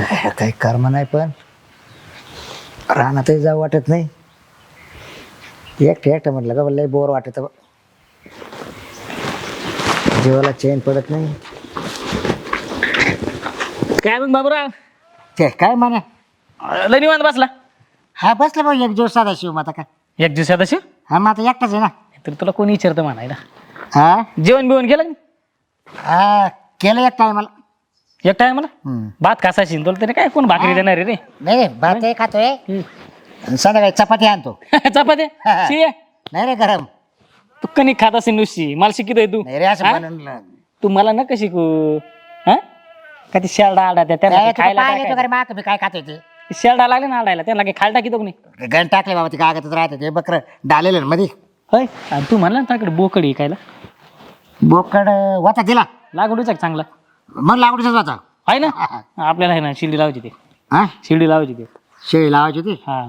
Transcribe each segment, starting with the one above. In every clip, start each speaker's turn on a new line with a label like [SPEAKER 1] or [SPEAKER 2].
[SPEAKER 1] काही कर्म नाही पण रानातही जाऊ वाटत नाही. एकटं एकटं म्हटलं का लय बोर वाटत जीवाला चेन पडत नाही.
[SPEAKER 2] काय मग बाबूराव?
[SPEAKER 1] ते काय म्हणे?
[SPEAKER 2] लय निवांत बसला.
[SPEAKER 1] हा बसलं भाऊ एक दिवस साधा शिव मग आता काय
[SPEAKER 2] एक दिवसात अशी
[SPEAKER 1] हा मग आता एकटाच आहे ना.
[SPEAKER 2] तर तुला कोणी विचारतं म्हणायला?
[SPEAKER 1] हा?
[SPEAKER 2] जेवण बिवण केलं का?
[SPEAKER 1] हा केलं एक टायमाला
[SPEAKER 2] एक टाइम मला भात कसाशी तुला तरी काय कोण भाकरी देणार आहे रे?
[SPEAKER 1] नाही रे भात खातोय. आणि संध्याकाळी चपाती आणतो.
[SPEAKER 2] चपात्या शिया.
[SPEAKER 1] नाही रे गरम.
[SPEAKER 2] तू कणिक खात असेल नुसती. मला शिकितोय तू.
[SPEAKER 1] नाही रे असं
[SPEAKER 2] हा? तू मला नका शिकू हा? का ती शेरडा आडा त्या त्यांना
[SPEAKER 1] काय
[SPEAKER 2] खायला
[SPEAKER 1] पाहिलं काय खातोय ते?
[SPEAKER 2] शेरडा लागले ना आडायला. त्यांना काही खायला टाकी नाही.
[SPEAKER 1] गण टाकले बाबा ते कागदच राहते. ते बकर डालेलं ना मध्ये
[SPEAKER 2] होय? आणि तू म्हणला ना त्याकडे बोकडी खायला
[SPEAKER 1] बोकड वाचा दिला
[SPEAKER 2] का चांगला?
[SPEAKER 1] मग लागवडीचाच वाचा.
[SPEAKER 2] आहे ना? आपल्याला आहे ना शिर्डी लावायची ते.
[SPEAKER 1] हा?
[SPEAKER 2] शिर्डी लावायची ते.
[SPEAKER 1] शेळी लावायची होती
[SPEAKER 2] हा.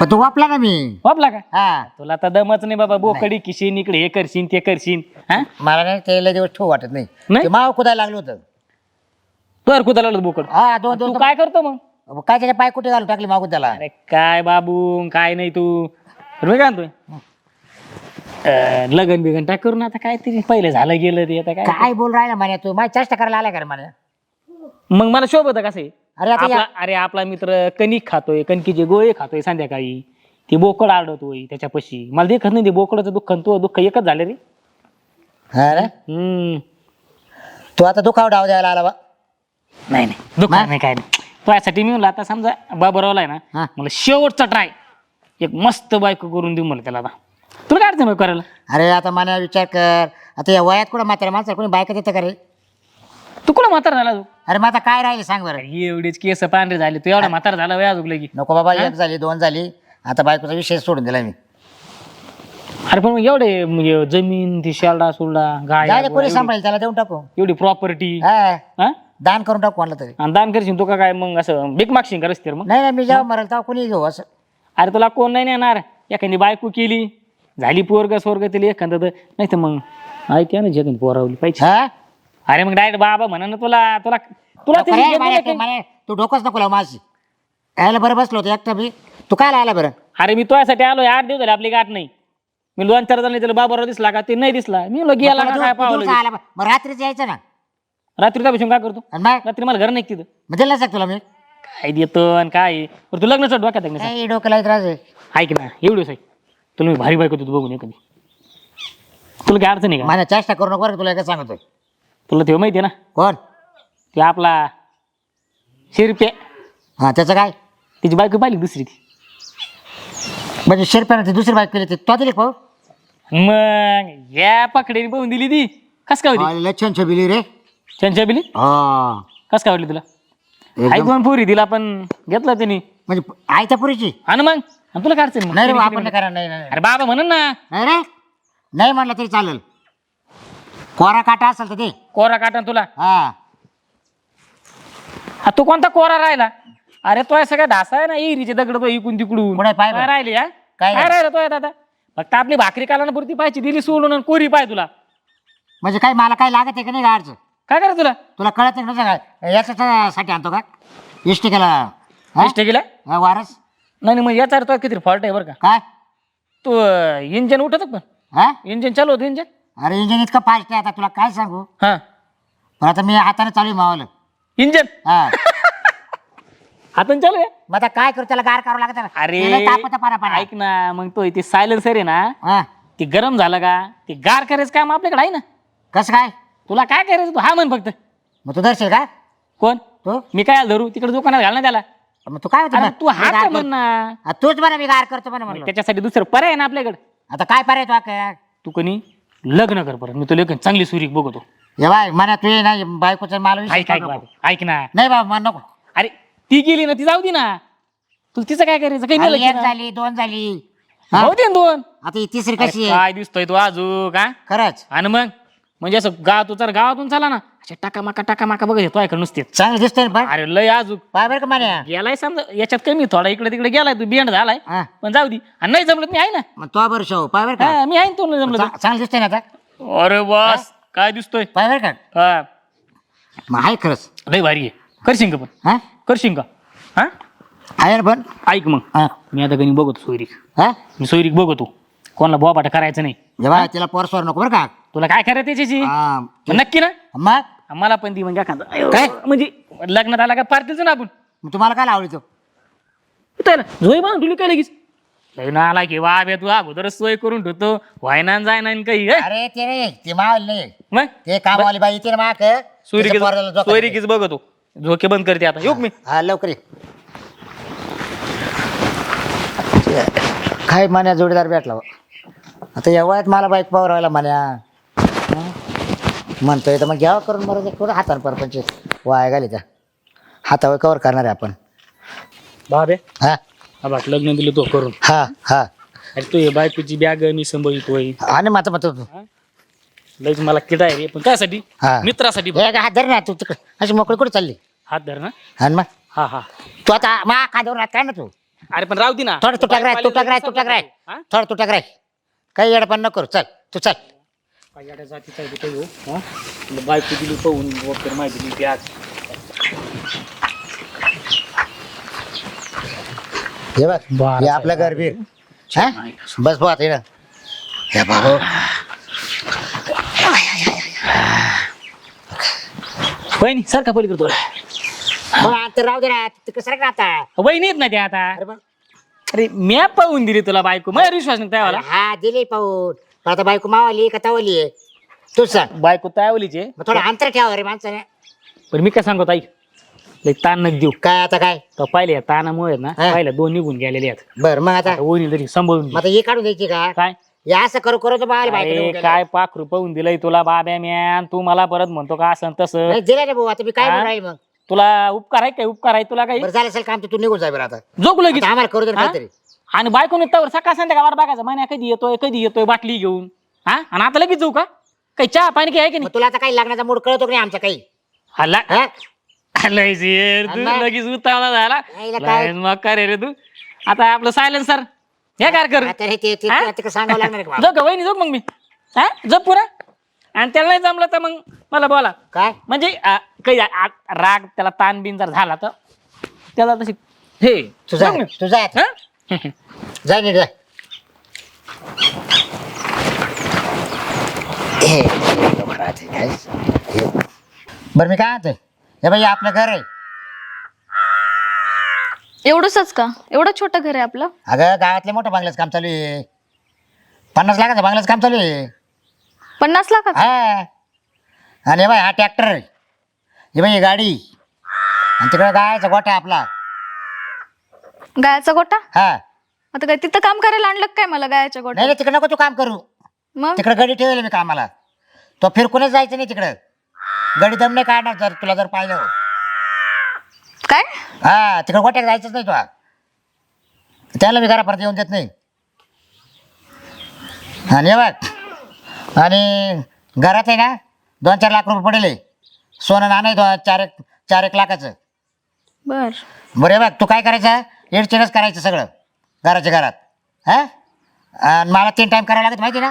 [SPEAKER 1] पण तू वापला ना मी?
[SPEAKER 2] वापला का?
[SPEAKER 1] हा.
[SPEAKER 2] तुला आता दमच नाही बाबा बोकडी किशीन इकडे हे करशीन ते करशीन. हा?
[SPEAKER 1] मला नाही ते लय दिवस ठेवू वाटत नाही.
[SPEAKER 2] नाही?
[SPEAKER 1] ते माव कुदायला लागलं होतं.
[SPEAKER 2] तर कुदाला लागलं बोकड.
[SPEAKER 1] हा दोन
[SPEAKER 2] तू
[SPEAKER 1] दोन
[SPEAKER 2] काय करतो मग?
[SPEAKER 1] मग काय त्याच्या पाय कुठे घालून टाकली मागून त्याला
[SPEAKER 2] अरे काय बाबू काय नाही तू. मी काय म्हणतोय अं, लगन बिगन टाक करून आता काय तरी पहिले झालं गेलं ते आता काय?
[SPEAKER 1] काय बोल राहिला म्हणे तू? माझी चेष्टा करायला आलाय का म्हणे?
[SPEAKER 2] मग मला शोभ होतं कसं आहे?
[SPEAKER 1] अरे आता या-
[SPEAKER 2] आपला अरे आपला मित्र कणिक खातोय कणकीचे गोळे खातोय संध्याकाळी. ते बोकड आडवतोय त्याच्यापाशी. मला देखत नाही ते बोकडाचं दुःख आणि तो दुःख एकच झालं रे.
[SPEAKER 1] हा रे
[SPEAKER 2] हम्म.
[SPEAKER 1] तू आता दुखाव डाव द्यायला आला बा.
[SPEAKER 2] नाही नाही. दुःख नाही काय नाही. तो यासाठी मी म्हणलं आता समजा बाबरावला आहे
[SPEAKER 1] हा.
[SPEAKER 2] ना मला शेवटचा ट्राय एक मस्त बायको करून देऊ मला त्याला आता. तुला काय अडचण आहे करायला
[SPEAKER 1] अरे आता मला विचार कर. आता या वयात कुठं म्हातारा माणसं कोणी बायका देतं का रे?
[SPEAKER 2] तू कुठं म्हातारा झाला तू
[SPEAKER 1] अरे मग आता काय राहिले सांग बरं.
[SPEAKER 2] एवढेच केस पांढरे झाले. तू एवढा म्हातारा झाला वया अजून की
[SPEAKER 1] नको बाबा एक झाली दोन झाली. आता बायकोचा विषय सोडून दिला मी.
[SPEAKER 2] अरे पण मग एवढे म्हणजे जमीन ती शेरडा सुरडा गाय
[SPEAKER 1] जाऊ दे कोणी सांभाळेल त्याला देऊन टाकू.
[SPEAKER 2] एवढी प्रॉपर्टी
[SPEAKER 1] हा. दान करून टाकू म्हणलं तरी.
[SPEAKER 2] दान करशील तू का काय? मग असं भीक मागशील का रस्त्यावर मग?
[SPEAKER 1] नाही नाही मी जेव्हा मरेल तेव्हा कोणी घेऊ असं.
[SPEAKER 2] अरे तुला कोण नाही नेणार? एखादी बायको केली. झाली पोरग स्वर्ग तिला एखादं तर. नाही तर मग ऐक ना जगन पोरावली पाहिजे.
[SPEAKER 1] हा?
[SPEAKER 2] अरे मग डायरेक्ट बाबा म्हणा ना तुला. तुला तुला
[SPEAKER 1] नको रे. मला- तू डोकंच नको लावू माझी. यायला बरं बसलो होतो एकटा मी. तू काय आला बरं?
[SPEAKER 2] अरे मी तुझ्यासाठी आलोय आठ दिवस झाले आपली गाठ नाही. मी दोन चार जण त्याला बाबाराव दिसला का? ते नाही दिसला. मी म्हणलो गेला
[SPEAKER 1] तुला
[SPEAKER 2] काय
[SPEAKER 1] तू
[SPEAKER 2] पावलं
[SPEAKER 1] आला. मग रात्रीच यायचं ना?
[SPEAKER 2] रात्री त्यापासून काय करतो?
[SPEAKER 1] आणि मग?
[SPEAKER 2] रात्री मला घर नाही तिथं?
[SPEAKER 1] मग दिलं सांग तुला मी?
[SPEAKER 2] काय देतो आणि काय? आहे? बरं तू लग्न डोक्यात आहे का नाही?
[SPEAKER 1] डोकं लावत
[SPEAKER 2] ऐक ना एवढंच आहे तुला मी भारी बायको देतो बघून कधी तुला काय अडचण आहे का?
[SPEAKER 1] माझ्या चेष्टा करू नको बरं का तुला काय सांगतोय.
[SPEAKER 2] तुला ते माहिती आहे ना?
[SPEAKER 1] कोण?
[SPEAKER 2] ते आपला शिरपे
[SPEAKER 1] हा त्याचं काय?
[SPEAKER 2] तिची बायको पाहिली दुसरी ती?
[SPEAKER 1] म्हणजे शिरप्यानं ती दुसरी बाईक केली ती तो दिली भाऊ?
[SPEAKER 2] मग या पकडेने पाहून दिली ती. कस काय होती?
[SPEAKER 1] छबिली रे.
[SPEAKER 2] चंचा बिली
[SPEAKER 1] हा.
[SPEAKER 2] कस काय वाटली तुला?
[SPEAKER 1] एकदम-
[SPEAKER 2] आई दोन पोरी तिला पण घेतला त्यांनी
[SPEAKER 1] म्हणजे आयत्या पुरीची?
[SPEAKER 2] आणि मग? आणि तुला काय अडचण मग?
[SPEAKER 1] नाही रे आपण नाही करणार? नाही नाही.
[SPEAKER 2] अरे बाबा म्हणून ना.
[SPEAKER 1] नाही रे नाही म्हणलं तरी चालेल. कोरा काटा असेल तर ते
[SPEAKER 2] कोरा काटन तुला.
[SPEAKER 1] हा.
[SPEAKER 2] हा तू कोणता कोरा राहिला? अरे तो हे सगळा ढासा आहे ना इरीचे दगड तो इकून तिकडून.
[SPEAKER 1] पुढे पाय बरं.
[SPEAKER 2] काय राहिली हा?
[SPEAKER 1] काय
[SPEAKER 2] काय राहिलं? तो दादा? फक्त आपली भाकरी कालाना पुरती पाहिजे दिली सोडून आणि कोरी पाय तुला.
[SPEAKER 1] म्हणजे काय मला काय लागत आहे का नाही गाडचं?
[SPEAKER 2] काय करायचं तुला?
[SPEAKER 1] तुला कळत नाही याच्यासाठी आणतो का? इष्ट केला हा?
[SPEAKER 2] इष्ट केला
[SPEAKER 1] हा, वारस?
[SPEAKER 2] नाही नाही, मग याचा अर्थ किती? फॉल्ट आहे बरं का.
[SPEAKER 1] काय?
[SPEAKER 2] तू इंजन उठत पण
[SPEAKER 1] हा?
[SPEAKER 2] इंजन चालू होतं इंजन
[SPEAKER 1] अरे इंजिन इतकं फास्ट आहे आता तुला काय सांगू?
[SPEAKER 2] हा.
[SPEAKER 1] पण आता मी हाताने चालू आहे मावाला.
[SPEAKER 2] इंजन
[SPEAKER 1] हा.
[SPEAKER 2] हातान चालू आहे?
[SPEAKER 1] मग आता काय करू त्याला गार करावं लागत ना.
[SPEAKER 2] अरे
[SPEAKER 1] त्याला तापतं
[SPEAKER 2] ऐक ना मग तो ते सायलेन्सर आहे ना
[SPEAKER 1] हा.
[SPEAKER 2] ते गरम झालं का ते गार करायचं काम आपल्याकडे आहे ना.
[SPEAKER 1] कसं काय?
[SPEAKER 2] तुला काय करायचं तू हा म्हण फक्त.
[SPEAKER 1] मग तू दर्शल का?
[SPEAKER 2] कोण?
[SPEAKER 1] तू?
[SPEAKER 2] मी काय धरू? तिकडे दुकानात घाल ना त्याला.
[SPEAKER 1] मग तू काय होतं
[SPEAKER 2] अरे
[SPEAKER 1] मग?
[SPEAKER 2] तू
[SPEAKER 1] मी
[SPEAKER 2] हा
[SPEAKER 1] गार
[SPEAKER 2] म्हण
[SPEAKER 1] करतो.
[SPEAKER 2] ना.
[SPEAKER 1] हा, तूच म्हणा मी गार करतो म्हणा म्हणलं.
[SPEAKER 2] त्याच्यासाठी दुसरं पर्याय आहे ना आपल्याकडे.
[SPEAKER 1] आता काय पर्याय तू काय
[SPEAKER 2] तू कोणी लग्न कर परत. मी तुला एक चांगली सुरीक बघतो.
[SPEAKER 1] ये बाय म्हणा तू ये ना बायकोचं मला विषय
[SPEAKER 2] ऐक ऐक
[SPEAKER 1] नको.
[SPEAKER 2] बाबा, ऐक ना.
[SPEAKER 1] नाही बाबा मान नको.
[SPEAKER 2] अरे ती गेली ना ती जाऊ दे ना. तुला तिचं काय करायचं? काही
[SPEAKER 1] अरे,
[SPEAKER 2] नाही
[SPEAKER 1] एक. झाली दोन झाली. हा?
[SPEAKER 2] दोन.
[SPEAKER 1] आता ही तिसरी
[SPEAKER 2] अरे,
[SPEAKER 1] कशी आहे?
[SPEAKER 2] काय दिसतोय तू आजू का
[SPEAKER 1] खरंच.
[SPEAKER 2] आणि मग? म्हणजे असं गाव तू तर गावातून चला ना अशा टाका माका टाका माका बघत येतो ऐका नुसते.
[SPEAKER 1] चांगलं दिसतंय ना
[SPEAKER 2] अरे लय आजू
[SPEAKER 1] पाय बरं का मान्या?
[SPEAKER 2] गेलाय समजा याच्यात कमी थोडा इकडे तिकडे गेलाय तू बियंड झालाय.
[SPEAKER 1] हा.
[SPEAKER 2] पण जाऊ दे. आणि नाही जमलं तर मी आहे ना.
[SPEAKER 1] मग तो बरं शो पाय बरं का?
[SPEAKER 2] हा, मी आहे ना तुला जमलं
[SPEAKER 1] चा- चांगलं दिसतंय ना आता?
[SPEAKER 2] तर. अरे बस काय दिसतोय?
[SPEAKER 1] पाय बरं का?
[SPEAKER 2] हा.
[SPEAKER 1] मग आहे खरंच.
[SPEAKER 2] लय भारी आहे. करशील का पण.
[SPEAKER 1] हा?
[SPEAKER 2] करशील का हा?
[SPEAKER 1] आहे ना पण?
[SPEAKER 2] ऐक मग.
[SPEAKER 1] हा.
[SPEAKER 2] मी आता गणी बघतो सोयरीक.
[SPEAKER 1] हा?
[SPEAKER 2] मी सोयरीक बघतो. कोणाला बोबाटा करायचं नाही.
[SPEAKER 1] जेव्हा तिला पोरसवर नको बरं का?
[SPEAKER 2] तुला काय करायचं त्याच्याशी?
[SPEAKER 1] हा.
[SPEAKER 2] नक्की ना?
[SPEAKER 1] मग?
[SPEAKER 2] मला पण ती म्हणजे एखादा.
[SPEAKER 1] काय?
[SPEAKER 2] म्हणजे लग्नात आला का पार्टीचं ना आपण?
[SPEAKER 1] मग तुम्हाला काय आवडतो
[SPEAKER 2] त्याला झोय बांधून तुला काय लगेच? लग्न आला की वा बे तू अगोदरच सोय करून ठेवतो. व्हायना जाय ना काही हे?
[SPEAKER 1] अरे ते नाही ते मावल. नाही
[SPEAKER 2] मग?
[SPEAKER 1] ते कामवाली बाई येते ना माक
[SPEAKER 2] सोयरीकीच सोयरीकीच बघतो. झोके बंद करते आता. येऊ का मी?
[SPEAKER 1] हा लवकर ये. काय मान्या जोडीदार भेटला बा. आता या वयात मला बाईक पावर राहिला मान्या? म्हणतोय तर मग घ्यावं करून बरं कुठं हातानं परपंच वाया घाली त्या. हातावर कवर करणार आहे आपण.
[SPEAKER 2] बाबे.
[SPEAKER 1] हा.
[SPEAKER 2] हा बघ लग्न दिलं तो करून.
[SPEAKER 1] हा हा.
[SPEAKER 2] अरे तू हे बायकोची बॅग मी सांभाळतोय
[SPEAKER 1] आणि माझं मत
[SPEAKER 2] लयच मला किडा आहे रे पण कायसाठी
[SPEAKER 1] हा.
[SPEAKER 2] मित्रासाठी
[SPEAKER 1] हे का हात धर ना तू तिकडे. अशी मोकळी कुठे चालली?
[SPEAKER 2] हात धर ना.
[SPEAKER 1] आणि मग?
[SPEAKER 2] हा हा.
[SPEAKER 1] तू आता मा खाद्यावर हात काय ना तू.
[SPEAKER 2] अरे पण राहू दे ना.
[SPEAKER 1] थोडं तुटक राय तुटक राय तुटक राय.
[SPEAKER 2] हा?
[SPEAKER 1] थोडं तुटक राय. काही येडपण नको करू. चल तू चल.
[SPEAKER 2] गाड्या जातीचा आहे हो, हा? तुला बायको दिली पाहून वगैरे माहिती दिली ती आज.
[SPEAKER 1] हे बघ हे आपलं घर बीर. हा? बस बस हे हे. बाबा
[SPEAKER 2] वहिनी सारखा पलीकडे तो
[SPEAKER 1] मग आता राहू दे ना आता?
[SPEAKER 2] वहिनी येत ना ते आता.
[SPEAKER 1] अरे.
[SPEAKER 2] अरे म्या पाहून दिली तुला बायको. माझ्या विश्वास नाही त्यावाला?
[SPEAKER 1] हा दिली पाहून. आता बायको मावाली का तावली आहे? तूच सांग.
[SPEAKER 2] बायको त्यावलीचे
[SPEAKER 1] मग थोडं अंतर ठेवा रे माणसाने.
[SPEAKER 2] पण मी काय सांगतो आई लई ताण नक देऊ.
[SPEAKER 1] काय आता काय?
[SPEAKER 2] पहिले ताणामुळे ना
[SPEAKER 1] हा.
[SPEAKER 2] पहिल्या दोन निघून गेलेले आहेत.
[SPEAKER 1] बर मग आता
[SPEAKER 2] आता वहिनी तरी सांभाळून
[SPEAKER 1] मग. आता हे काढून द्यायची का?
[SPEAKER 2] काय?
[SPEAKER 1] हे असं करू करू तर बाहेर
[SPEAKER 2] अरे
[SPEAKER 1] बायको
[SPEAKER 2] काय पाखरू पाहून दिलंय तुला बाब्या म्यान? तू मला परत म्हणतो का असं न तसं?
[SPEAKER 1] नाही दिलं रे भाऊ आता मी काय
[SPEAKER 2] हा?
[SPEAKER 1] म्हणून राहील मग?
[SPEAKER 2] तुला उपकार आहे काय? उपकार आहे तुला काही?
[SPEAKER 1] बरं झालं असेल काम तर तू निघून जाय बरं आता.
[SPEAKER 2] जोक लगेच
[SPEAKER 1] आता आम्हाला करू दे
[SPEAKER 2] हा?
[SPEAKER 1] काहीतरी.
[SPEAKER 2] आणि बायकोने तवर सकाळ संध्याकाळ वाट बघायचं महिन्या कधी येतोय कधी येतोय बाटली घेऊन. हा? आणि आता लगेच जाऊ का? काही चहा पाणी काही आहे की
[SPEAKER 1] मग
[SPEAKER 2] नाही
[SPEAKER 1] तुला आता काही लागण्याचा मूड कळतो की नाही आमचा काही?
[SPEAKER 2] हल्ला
[SPEAKER 1] हा?
[SPEAKER 2] तू. लगेच उतावला झाला.
[SPEAKER 1] काय?
[SPEAKER 2] लयच मग करे रे तू. आता आपलं सायलेन्सर हे काय कर.
[SPEAKER 1] आता हे ते- ते
[SPEAKER 2] हा?
[SPEAKER 1] ते सांगावं लागणार आहे का? मला?
[SPEAKER 2] जाऊ का वहिनी जाऊ मग मी? हा? जप पुरा. आणि त्याला नाही जमलं तर मग मला बोला.
[SPEAKER 1] काय?
[SPEAKER 2] म्हणजे आ, काही आ- आ- राग त्याला ताण बिन जर झाला तर त्याला तशी हे
[SPEAKER 1] तुझा
[SPEAKER 2] ना.
[SPEAKER 1] तुझा
[SPEAKER 2] हा?
[SPEAKER 1] जाय नीट जाय हे, काय? हे. बरं मी काय म्हणतोय? हे बाई आपलं घर आहे.
[SPEAKER 3] एवढंच का? एवढं छोटं घर आहे आपलं?
[SPEAKER 1] अगं गावातले मोठं बांगल्याचं काम चालू आहे. पन्नास लाखाचं बांगल्याचं काम चालू आहे.
[SPEAKER 3] पन्नास लाखाचं?
[SPEAKER 1] हा. आणि हे बाई हा ट्रॅक्टर हे बाई ही गाडी. आणि तिकडे गायचा गोठा आहे आपला.
[SPEAKER 3] गायाचा गोटा
[SPEAKER 1] हा.
[SPEAKER 3] आता काय तिथं काम करायला आणलं काय मला गायाच्या गोट्या
[SPEAKER 1] नाही तिकडे नको तू काम करू.
[SPEAKER 3] मग?
[SPEAKER 1] तिकडे गडी ठेवली मी कामाला. तो फिरकूनच जायचं नाही तिकडं. गडी दम नाही काढणार जर तुला जर पाहिलं हो.
[SPEAKER 3] काय?
[SPEAKER 1] हा तिकडे गोट्यात जायचंच नाही तुला त्याला मी घरापर्यंत येऊन देत नाही. आणि हे बघ आणि घरात आहे ना दोन चार लाख रुपये पडेल. सोनं नाणं आहे दो चार एक चार एक लाखाचं.
[SPEAKER 3] बर.
[SPEAKER 1] बरं हे बघ तू काय करायचं? एडचेडच करायचं सगळं. घराच्या घरात. हा? आणि मला तीन टाईम करावं लागत माहिती ना?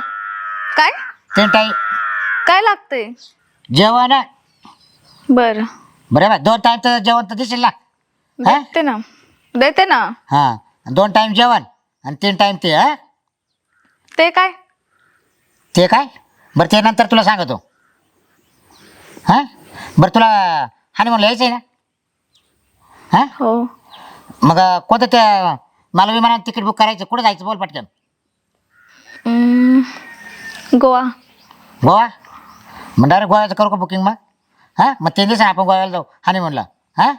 [SPEAKER 3] काय?
[SPEAKER 1] तीन टाईम
[SPEAKER 3] काय लागतंय?
[SPEAKER 1] जेवण.
[SPEAKER 3] बर.
[SPEAKER 1] बरं दोन टाइम तर जेवण तर दिसेल ना? हा?
[SPEAKER 3] देते ना. देते ना.
[SPEAKER 1] हां. दोन टाइम जेवण आणि तीन टाइम ते हा?
[SPEAKER 3] ते काय?
[SPEAKER 1] ते काय? बरं ते नंतर तुला सांगतो. हां? बरं तुला हानी म्हणलं यायचं आहे ना? हां?
[SPEAKER 3] हो.
[SPEAKER 1] मग कोणतं त्या मला विमानात तिकीट बुक करायचं. कुठं जायचं बोल पटकन.
[SPEAKER 3] गोवा.
[SPEAKER 1] गोवा? मग डायरेक्ट गोव्याचं करू का बुकिंग मग? हां? मग तीन दिवसांनी आपण गोव्याला जाऊ हानी म्हणला हां?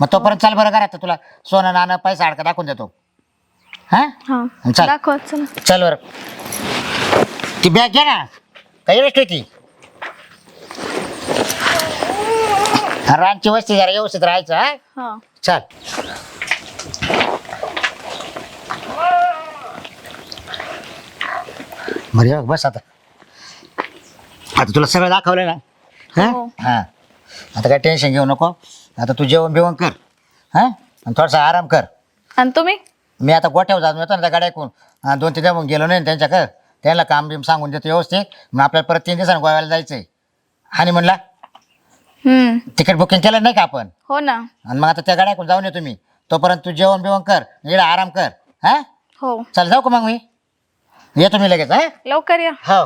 [SPEAKER 1] मग तोपर्यंत चाल बरं करा तुला सोनं नाणं पैसा अडका दाखवून देतो. हां?
[SPEAKER 3] हा
[SPEAKER 1] चल.
[SPEAKER 3] दाखवा चला.
[SPEAKER 1] चल बर. ती बॅग घे ना. काही वेस्ट होती. रानची वस्ती जरा व्यवस्थित राहायचं हा?
[SPEAKER 3] हा.
[SPEAKER 1] चल. बरे बघ बस आता. आता तुला सगळं दाखवलं ना? हा?
[SPEAKER 3] हो.
[SPEAKER 1] हा. आता काय टेन्शन घेऊ नको. आता तू जेवण बिवण कर. हा? आणि थोडासा आराम कर.
[SPEAKER 3] आणि तुम्ही?
[SPEAKER 1] मी आता गोठ्यावर जाऊन येतो ना त्या गाड्या ऐकून दोन तीन मग गेलो नाही त्यांच्याकडं. त्यांना काम बिम सांगून देतो व्यवस्थित. मग आपल्याला परत तीन दिवसांनी गोव्याला जायचं आहे आणि म्हणला
[SPEAKER 3] हम्म.
[SPEAKER 1] तिकीट बुकिंग केलं नाही का आपण?
[SPEAKER 3] हो ना.
[SPEAKER 1] आणि मग आता त्या गाड्या जाऊन ये तुम्ही तोपर्यंत तू जेवण बिवण कर. इकडे आराम कर. हा?
[SPEAKER 3] हो.
[SPEAKER 1] चल जाऊ का मग मी? येतो मी लगेच हा?
[SPEAKER 3] लवकर या.
[SPEAKER 1] हो.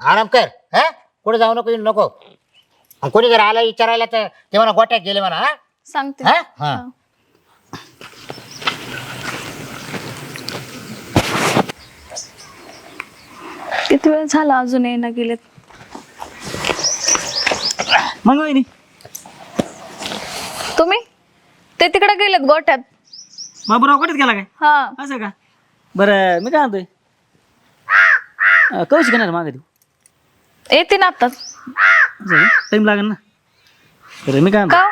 [SPEAKER 1] आराम कर हा? कुठे जाऊ नको येऊ नको. आणि कोणी जर आलं विचारायला तर ते म्हणा गोट्यात गेले म्हणा हा?
[SPEAKER 3] सांगते.
[SPEAKER 1] हा? हा.
[SPEAKER 3] हा. किती वेळ झाला अजून येणं गेलेत?
[SPEAKER 2] मग वहिनी.
[SPEAKER 3] तुम्ही? ते तिकडे गेलेत गोट्यात.
[SPEAKER 2] बाबूराव कुठेच गेला काय?
[SPEAKER 3] हा.
[SPEAKER 2] असं का? बरं मी काय म्हणतोय? कौशी घेणार मागे तू
[SPEAKER 3] येते ना आता.
[SPEAKER 2] टाईम लागेल ना. बरं मी काय
[SPEAKER 3] का?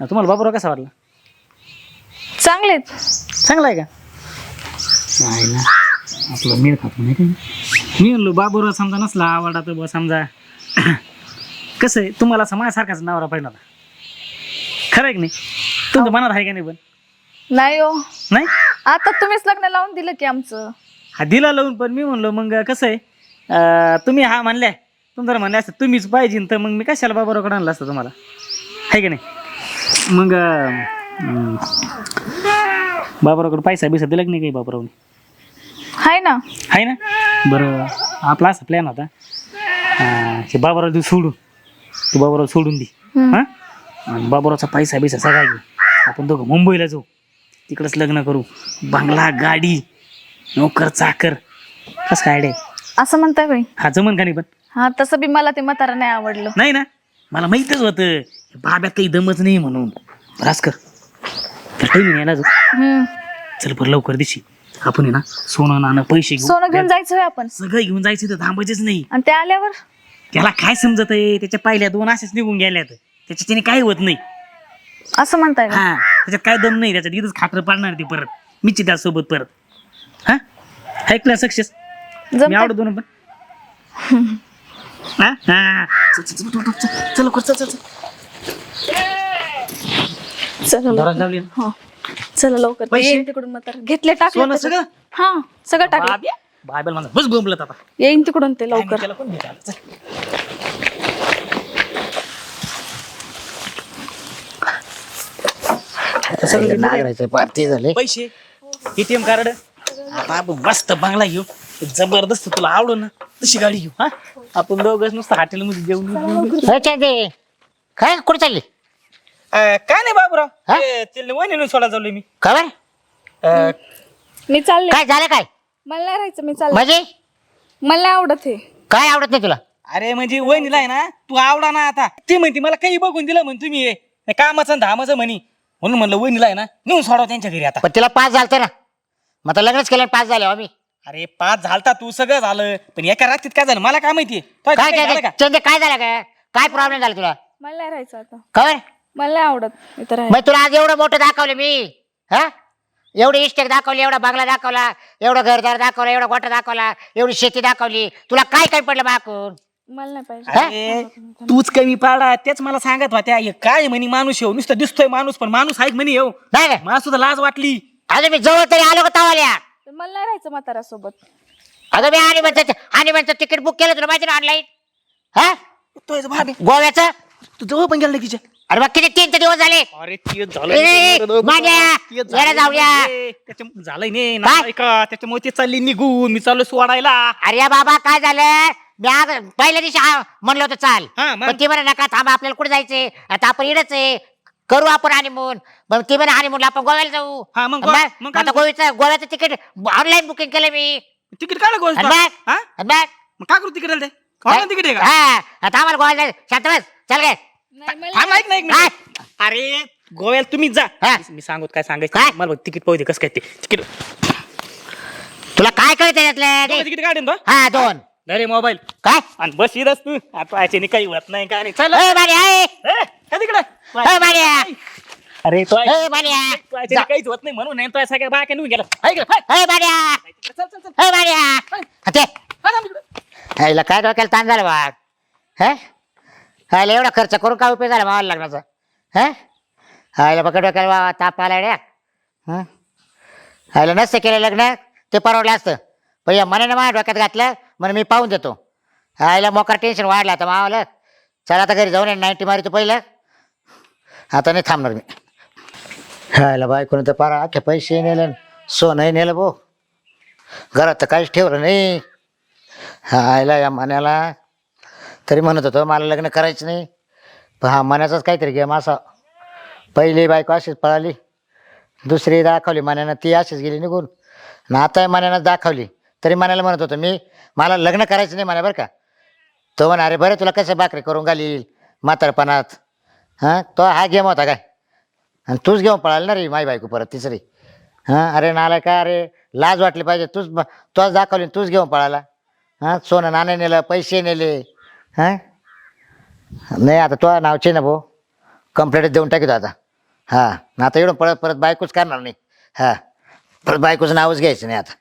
[SPEAKER 2] तुम्हाला बाबूराव कसा वाटला?
[SPEAKER 3] चांगलेत
[SPEAKER 2] चांगला आहे का? नाही ना. आपलं मेळ खातो नाही का? मी म्हणलो बाबूराव समजा नसला आवडा तर बुवा समजा. कसं आहे तुम्हाला असं माझ्यासारखाच नवरा पाहिजे होता. खरं आहे की नाही? तुमच्या मनात आहे का नाही पण?
[SPEAKER 3] नाही हो.
[SPEAKER 2] नाही?
[SPEAKER 3] आता तुम्हीच लग्न लावून दिलं की आमचं.
[SPEAKER 2] हा दिला लावून पण मी म्हणलो मग कसं आहे? अं, तुम्ही हा म्हणल्या तुम्ही जर म्हणले असतं तुम्हीच पाहिजे तर मग मी कशाला बाबूरावकडे आणलं असतं तुम्हाला? आहे की नाही? मग अं, बाबूरावकडे पैसा बिसा दिला की नाही काही बाबूरावने?
[SPEAKER 3] हाय ना.
[SPEAKER 2] आहे ना? बरं आपला असा प्लॅन होता. अं, हे बाबूराव तू सोडून. तू बाबूराव सोडून दे.
[SPEAKER 3] हम्म.
[SPEAKER 2] हां? आणि बाबूरावचा पैसा बिसा सगळा घेऊ आपण दोघं मुंबईला जाऊ. तिकडंच लग्न करू. बंगला गाडी नोकर चाकर. कसं काय आहे?
[SPEAKER 3] असं म्हणताय बाई
[SPEAKER 2] हा जमन का नाही पण?
[SPEAKER 3] हा तसं बी मला ते म्हातारा नाही आवडलं.
[SPEAKER 2] नाही ना? मला माहीतच होतं. बाब्यात काही दमच नाही म्हणून. रास कर. तर टाईम नाही ना जाऊ.
[SPEAKER 3] हम्म.
[SPEAKER 2] चल बरं लवकर दिशी. आपण आहे ना सोनं नाणं पैसे घेऊ
[SPEAKER 3] सोनं घेऊन जायचं होय आपण.
[SPEAKER 2] सगळं घेऊन जायचं तर थांबायचंच नाही.
[SPEAKER 3] आणि ते आल्यावर?
[SPEAKER 2] त्याला काय समजत आहे? त्याच्या पहिल्या दोन असेच निघून गेल्यात. त्याच्याने काय होत नाही.
[SPEAKER 3] असं म्हणताय का?
[SPEAKER 2] हा त्याच्यात काय दम नाही. त्याच्यात इथंच खाटर पाडणार ती परत. मीच त्यासोबत परत. हा ऐकलं सक्सेस मी? आवडतो ना पण हा हा चल, चल, चल, चल, चल, चल लवकर, चल चल चल
[SPEAKER 3] चला लवकर.
[SPEAKER 2] दारात लावली ना?
[SPEAKER 3] हो चला लवकर ते
[SPEAKER 2] पैसे?
[SPEAKER 3] येईन तिकडून म्हातारा घेतले टाकले
[SPEAKER 2] सोनं
[SPEAKER 3] त्याच्यात.
[SPEAKER 2] सगळं?
[SPEAKER 3] हा सगळं टाकलं
[SPEAKER 2] बाब्या, बायबल माझा बस बोंबलत आता
[SPEAKER 3] येईन तिकडून ते लवकर
[SPEAKER 2] त्याला कोण भेटायला? चल.
[SPEAKER 1] नागराचे पार्टी झाले
[SPEAKER 2] पैसे एटीएम कार्ड आता आपण मस्त बंगला घेऊ. जबरदस्त तुला आवडू ना तशी गाडी घेऊ हा? आपण दोघं नुसतं हॉटेलमध्ये जेवण.
[SPEAKER 1] हे चांदी. काय? कुठे चालली?
[SPEAKER 2] अं, काय नाही बाबूराव.
[SPEAKER 1] हा?
[SPEAKER 2] ते- सोडा चाललोय मी.
[SPEAKER 1] खबर
[SPEAKER 2] अं,
[SPEAKER 3] मी चालले.
[SPEAKER 1] काय झालं काय?
[SPEAKER 3] मला नाही राहायचं मी चालले.
[SPEAKER 1] म्हणजे?
[SPEAKER 3] मला नाही आवडत हे.
[SPEAKER 1] काय आवडत नाही तुला?
[SPEAKER 2] अरे म्हणजे वहिनीला आहे ना तू आवडा ना आता. ती म्हणते मला काही बघून दिलं म्हण तुम्ही हे. नाही कामाचं आणि धामाचं म्हणी. म्हणून म्हणलं वहिनीला आहे ना नेऊन सोडाव त्यांच्या घरी आता.
[SPEAKER 1] पण तिला पास झालते ना. मग आता लग्नच केलं पास झाले हो आम्ही.
[SPEAKER 2] अरे पाच झालता तू सगळं झालं. पण एका रात्रीत काय झालं? मला काय माहितीये? तो
[SPEAKER 1] काय
[SPEAKER 2] झालं
[SPEAKER 1] काय?
[SPEAKER 2] का?
[SPEAKER 1] चंदे काय झालं काय काय प्रॉब्लेम झाला तुला?
[SPEAKER 3] मला नाही राहायचं आता.
[SPEAKER 1] खबर?
[SPEAKER 3] मला नाही आवडत इथं
[SPEAKER 1] मग तुला आज एवढं मोठं दाखवलं मी हा? एवढी इस्टेक दाखवली एवढा बांगला दाखवला एवढं घरदार दाखवला एवढा गोठा दाखवला एवढी शेती दाखवली. तुला काय काय पडलं माकून
[SPEAKER 3] मला नाही पाहिजे.
[SPEAKER 1] हा?
[SPEAKER 2] अरे तूच कमी पाडा तेच मला सांगत होत्या. हे काय म्हणी माणूस येऊ नुसतं दिसतोय माणूस पण माणूस आहे म्हणी येऊ
[SPEAKER 1] नाही काय
[SPEAKER 2] मला सुद्धा लाज वाटली.
[SPEAKER 1] अजून मी जवळ तरी आलो का तवाल्या?
[SPEAKER 3] तर मला नाही राहायचं म्हातारा सोबत
[SPEAKER 1] अगं मी आणि म्हणतो आणि म्हणतो तिकीट बुक केलं तुला माहिती ना ऑनलाईन हा?
[SPEAKER 2] तो याचा भाग आहे.
[SPEAKER 1] गोव्याचं?
[SPEAKER 2] तू जवळ पण गेला नाही तिच्या.
[SPEAKER 1] अरे मग किती तीन ते दिवस झाले.
[SPEAKER 2] अरे
[SPEAKER 1] ए, जाऊया.
[SPEAKER 2] म्हणजे. त्याच्या झालंय नाही
[SPEAKER 1] काय?
[SPEAKER 2] नाही का त्याच्यामुळे ते चालली निघून. मी चाललो सोडायला.
[SPEAKER 1] अरे या बाबा काय झालं? मी आज पहिल्या दिवशी आ- म्हणलं होतं चाल.
[SPEAKER 2] हा, मग?
[SPEAKER 1] पण ती म्हणे नका थांबा आपल्याला कुठे जायचंय? आता आपण इडच आहे. करू आपण हानिमून मग ती म्हणे हानिमूनला आपण गोव्याला जाऊ.
[SPEAKER 2] हा, मग
[SPEAKER 1] मग
[SPEAKER 2] गोवा- मग काय
[SPEAKER 1] आता गोव्याचं गोव्याचं तिकीट ऑनलाईन बुकिंग केलं मी.
[SPEAKER 2] तिकीट काढलं गोष्ट
[SPEAKER 1] आणि मग?
[SPEAKER 2] हा?
[SPEAKER 1] आणि मग?
[SPEAKER 2] मग काय करू तिकीट ते? ऑनलाईन तिकीट आहे का?
[SPEAKER 1] हा आता आम्हाला गोव्याला जायचं. शांत बस. चल गे.
[SPEAKER 3] नाही मला
[SPEAKER 2] थांब, ऐक ना, एक
[SPEAKER 1] काय?
[SPEAKER 2] मिनिट. अरे गोव्याला तुम्हीच जा.
[SPEAKER 1] हा.
[SPEAKER 2] मी सांगत काय
[SPEAKER 1] काय?
[SPEAKER 2] सांगायचं मला बघ तिकीट पाहू दे कसं काय ते. तिकीट
[SPEAKER 1] तुला काय कळत
[SPEAKER 2] तिकीट काढेन तो
[SPEAKER 1] हा दोन.
[SPEAKER 2] अरे मोबाईल.
[SPEAKER 1] काय?
[SPEAKER 2] आणि बस येतच तू. आता याच्याने काही होत नाही काय नाही. चल.
[SPEAKER 1] ए, मार्या, ए,
[SPEAKER 2] ए, काय तिकडे.
[SPEAKER 1] ए, मार्या.
[SPEAKER 2] अरे तो
[SPEAKER 1] ए.
[SPEAKER 2] तू याच्याने काहीच होत नाही म्हणून नाही तो सगळ्या बाया निघून गेला.
[SPEAKER 1] ए.
[SPEAKER 2] चल चल चल.
[SPEAKER 1] ए. हा, ते.
[SPEAKER 2] हा, थांब इकडे.
[SPEAKER 1] काय डोक्याला ताण झाला बा? हे? हायला एवढा खर्च करून काय उपयोग झाला भावाला लग्नाचा? हे? हायला बघा डोक्याला बा ताप आला ड्या. हं? हायला नसतं केलं लग्न ते परवडलं असतं. पण या मनाने माझ्या डोक्यात घातलं म्हणून मी पाहून देतो. हायला मोकार टेन्शन वाढलं आता मावाला. चला आता घरी जाऊन नाईन्टी मारितो पहिलं. आता नाही थांबणार मी. हायला बायकोनं तर पारा अख्खे पैसे नेलं सोनंही नेलं भाऊ घरात तर काहीच ठेवलं नाही. आयला या मान्याला. तरी म्हणत होतो मला लग्न करायचं नाही. पण हा मनाचाच काहीतरी गेम असा. पहिली बायको अशीच पळाली. दुसरी दाखवली मान्यानं ती अशीच गेली निघून. आणि आता मान्यानं दाखवली. तरी मनाला म्हणत होतो मी मला लग्न करायचं नाही म्हणा बरं का. तो म्हणा अरे बरं तुला कसं भाकरी करून घालील? म्हातारपणात. हां? तो हा गेम होता काय? आणि तूच घेऊन पळाल ना रे माई बायको परत तिसरी. हां? अरे नालाय का अरे लाज वाटली पाहिजे. तूच ब- दाखवली तूच घेऊन पळाला. हां? सोनं नाणं नेलं पैसे नेले. हां? नाही आता तो नावचे ना भाऊ. कंप्लेंट देऊन टाकीतो आता. हां? ना आता एवढं परत परत बायकोच करणार नाही. हां? परत बायकोचं नावच घ्यायचं नाही आता.